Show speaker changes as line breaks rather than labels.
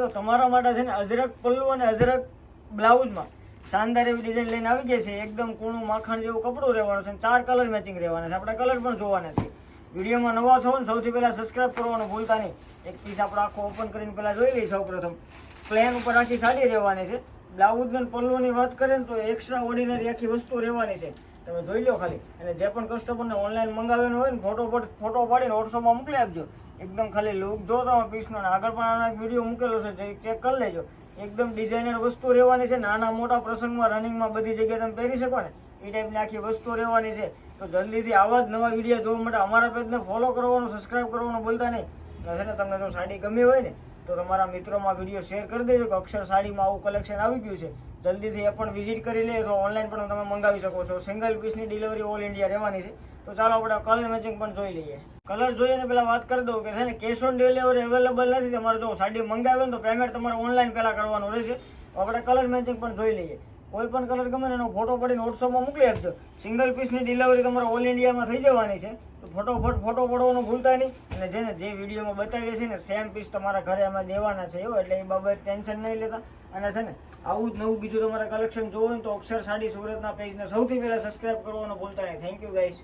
જો તમારા માટે છે ને અજરક પલ્લુ અને અજરક બ્લાઉઝમાં શાનદાર એવી ડિઝાઇન લઈને આવી ગઈ છે. એકદમ કૂણું માખણ જેવું કપડું રહેવાનું છે ચાર કલર મેચિંગ રહેવાના છે. આપણે કલર પણ જોવાના છે. વિડીયોમાં નવા છો ને સૌથી પહેલાં સબસ્ક્રાઇબ કરવાનું ભૂલતા નહીં. એક પીસ આપણે આખો ઓપન કરીને પહેલાં જોઈ લઈએ સૌ પ્રથમ પ્લેન ઉપર આખી સાડી રહેવાની છે. બ્લાઉઝ અને પલ્લુની વાત કરીએ ને તો એક્સ્ટ્રા ઓર્ડિનરી આખી વસ્તુ રહેવાની છે. તમે જોઈ લો ખાલી. અને જે પણ કસ્ટમરને ઓનલાઈન મંગાવેલો હોય ને ફોટો ફોટો પાડીને વોટ્સઅપમાં મોકલી આપજો. એકદમ ખાલી લુક જો તમે પીસનો અને આગળ પણ આના વીડિયો મૂકેલો છે જે ચેક કરી લેજો. એકદમ ડિઝાઇનર વસ્તુ રહેવાની છે, નાના મોટા પ્રસંગમાં રનિંગમાં બધી જગ્યાએ તમે પહેરી શકો ને, એ ટાઈપની આખી વસ્તુ રહેવાની છે. તો જલ્દીથી આવા જ નવા વીડિયો જોવા માટે અમારા પેજને ફોલો કરવાનું સબસ્ક્રાઇબ કરવાનું ભૂલતા નહીં. તમને જો સાડી ગમી હોય ને તો તમારા મિત્રોમાં વીડિયો શેર કરી દેજો કે અક્ષર સાડીમાં આવું કલેક્શન આવી ગયું છે. જલ્દીથી એ પણ વિઝિટ કરી લે તો ઓનલાઈન પણ તમે મંગાવી શકો છો. સિંગલ પીસની ડિલિવરી ઓલ ઇન્ડિયા રહેવાની છે. તો ચાલો આપણે કલર મેચિંગ પણ જોઈ લઈએ. કલર જોઈએ ને પેલા વાત કરી દઉં કે છે ને કેશ ઓન ડિલિવરી અવેલેબલ નથી. તમારે જો સાડી મંગાવે ને તો પેમેન્ટ તમારે ઓનલાઈન પહેલાં કરવાનું રહેશે. આપણે કલર મેચિંગ પણ જોઈ લઈએ. કોઈ પણ કલર ગમે ને એનો ફોટો પડીને વોટ્સઅપમાં મોકલી આપજો. સિંગલ પીસની ડિલિવરી તમારે ઓલ ઇન્ડિયામાં થઈ જવાની છે. ફટોફટ ફોટો પડવાનું ભૂલતા નહીં. અને જેને જે વિડીયોમાં બતાવીએ છીએ ને, સેમ પીસ તમારા ઘરે અમે દેવાના છે એવું એટલે એ બાબત ટેન્શન નહીં લેતા. અને છે ને, આવું જ નવું બીજું તમારે કલેક્શન જોવું તો અક્ષર સાડી સુરતના પેજને સૌથી પહેલાં સબસ્ક્રાઈબ કરવાનું ભૂલતા નહીં. Thank you guys